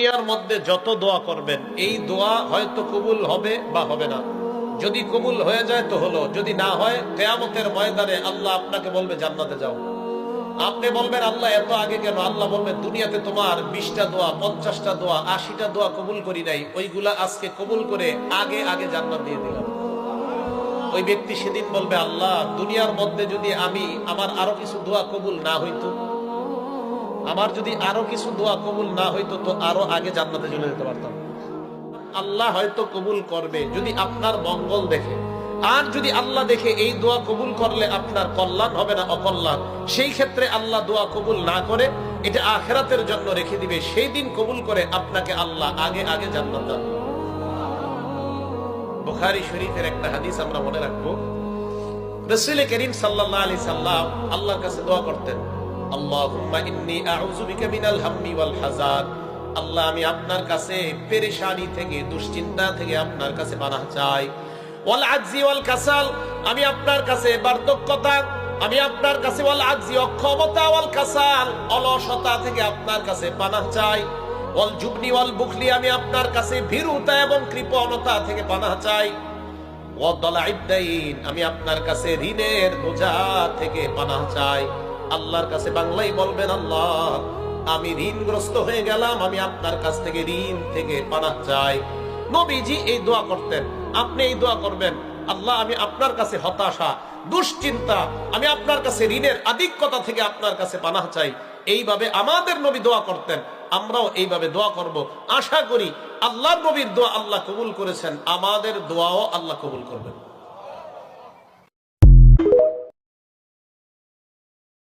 দুনিয়ার মধ্যে যত দোয়া করবেন, এই দোয়া হয়তো কবুল হবে বা হবে না। যদি কবুল হয়ে যায় তো হলো, যদি না হয়, কেয়ামতের ময়দানে আল্লাহ আপনাকে বলবে, জান্নাতে যাও। আপনি বলবেন, আল্লাহ, এত আগে কেন? আল্লাহ বলবেন দুনিয়াতে তোমার বিশটা দোয়া, পঞ্চাশটা দোয়া, আশিটা দোয়া কবুল করি নাই। ওইগুলা আজকে কবুল করে আগে আগে জান্নাত দিয়ে দিলাম। ওই ব্যক্তি সেদিন বলবে, আল্লাহ, দুনিয়ার মধ্যে যদি আমি আমার আরও কিছু দোয়া কবুল না হইতো আমার যদি আরও কিছু দোয়া কবুল না হইতো, তো আরও আগে জান্নাতে চলে যেতে পারতাম। আল্লাহ হয়তো কবুল করবে, যদি আপনার মঙ্গল দেখে। আর যদি আল্লাহ দেখে এই দোয়া কবুল করলে আপনার কল্যাণ হবে না অকল্যাণ, সেই ক্ষেত্রে আল্লাহ দোয়া কবুল না করে এটা আখেরাতের জন্য রেখে দিবে। সেই দিন কবুল করে আপনাকে আল্লাহ আগে আগে জান্নাত দান। বুখারী শরীফের একটা হাদিস আমরা মনে রাখব। রসুল করিম সাল্লাহ আলি সাল্লাম আল্লাহর কাছে দোয়া করতেন। আল্লাহুম্মা ইন্নী আউযু বিকা মিনাল হাম্মি আল্লাহ আমি আপনার কাছে পেরেশানি থেকে দুশ্চিন্তা থেকে আপনার কাছে পানাহ চাই। ওয়াল আজজি ওয়াল কাসাল আমি আপনার কাছে বার্ধক্যতা আমি আপনার কাছে ওয়াল আজজি অক্ষমতা ওয়াল কাসাল অলসতা থেকে আপনার কাছে পানাহ চাই। ওয়াল জুবনি ওয়াল বুখলি আমি আপনার কাছে ভীরুতা এবং কৃপণতা থেকে পানাহ চাই। ওয়াদ্দালাইদ্দাইন, আমি আপনার কাছে ঋণের বোঝা থেকে পানাহ চাই। আল্লাহর কাছে বাংলাই বলবেন, আল্লাহ, আমি ঋণগ্রস্ত হয়ে গেলাম, আমি আপনার কাছ থেকে ঋণ থেকে পানাহ চাই। নবীজি এই দোয়া করতেন। আপনি এই দোয়া করবেন, আল্লাহ, আমি আপনার কাছে হতাশা, দুশ্চিন্তা, আমি আপনার কাছে ঋণের আধিক্যতা থেকে আপনার কাছে পানাহ চাই। এইভাবে আমাদের নবী দোয়া করতেন। আমরাও এইভাবে দোয়া করব। আশা করি আল্লাহর নবীর দোয়া আল্লাহ কবুল করেছেন। আমাদের দোয়াও আল্লাহ কবুল করবেন।